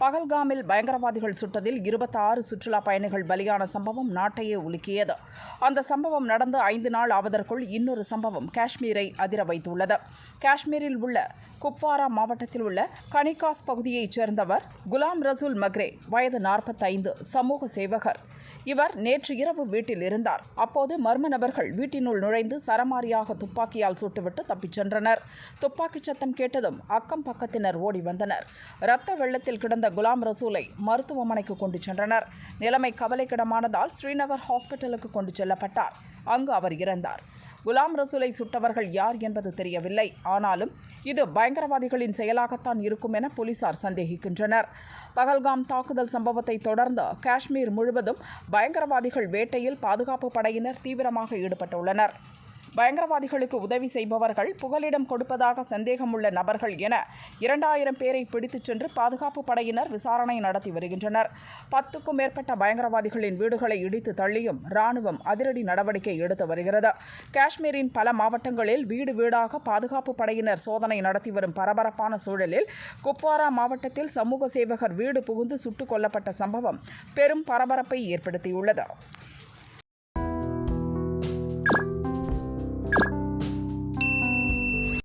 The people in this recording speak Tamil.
பகல்காமில் பயங்கரவாதிகள் சுட்டதில் இருபத்தாறு சுற்றுலா பயணிகள் பலியான சம்பவம் நாட்டையே உலுக்கியது. அந்த சம்பவம் நடந்து ஐந்து நாள் ஆவதற்குள் இன்னொரு சம்பவம் காஷ்மீரை அதிர வைத்துள்ளது. காஷ்மீரில் உள்ள குப்வாரா மாவட்டத்தில் உள்ள கனிகாஸ் பகுதியைச் சேர்ந்தவர் குலாம் ரசூல் மக்ரே வயது நாற்பத்தைந்து சமூக சேவகர். இவர் நேற்று இரவு வீட்டில் இருந்தார். அப்போது மர்ம நபர்கள் வீட்டினுள் நுழைந்து சரமாரியாக துப்பாக்கியால் சுட்டுவிட்டு தப்பிச் சென்றனர். துப்பாக்கிச் சத்தம் கேட்டதும் அக்கம் பக்கத்தினர் ஓடி வந்தனர். இரத்த வெள்ளத்தில் கிடந்த குலாம் ரசூலை மருத்துவமனைக்கு கொண்டு சென்றனர். நிலைமை கவலைக்கிடமானதால் ஸ்ரீநகர் ஹாஸ்பிட்டலுக்கு கொண்டு செல்லப்பட்டார். அங்கு அவர் இறந்தார். குலாம் ரசூலை சுட்டவர்கள் யார் என்பது தெரியவில்லை. ஆனாலும் இது பயங்கரவாதிகளின் செயலாகத்தான் இருக்கும் என போலீசார் சந்தேகிக்கின்றனர். பகல்காம் தாக்குதல் சம்பவத்தை தொடர்ந்து காஷ்மீர் முழுவதும் பயங்கரவாதிகள் வேட்டையில் பாதுகாப்பு படையினர் தீவிரமாக ஈடுபட்டுள்ளனர். பயங்கரவாதிகளுக்கு உதவி செய்பவர்கள் புகலிடம் கொடுப்பதாக சந்தேகமுள்ள நபர்கள் என இரண்டாயிரம் பேரை பிடித்துச் சென்று பாதுகாப்பு படையினர் விசாரணை நடத்தி வருகின்றனர். பத்துக்கும் மேற்பட்ட பயங்கரவாதிகளின் வீடுகளை இடித்து தள்ளியும் ராணுவம் அதிரடி நடவடிக்கை எடுத்து வருகிறது. காஷ்மீரின் பல மாவட்டங்களில் வீடு வீடாக பாதுகாப்பு படையினர் சோதனை நடத்தி வரும் பரபரப்பான சூழலில் குப்வாரா மாவட்டத்தில் சமூக சேவகர் வீடு புகுந்து சுட்டுக் கொல்லப்பட்ட சம்பவம் பெரும் பரபரப்பை ஏற்படுத்தியுள்ளது.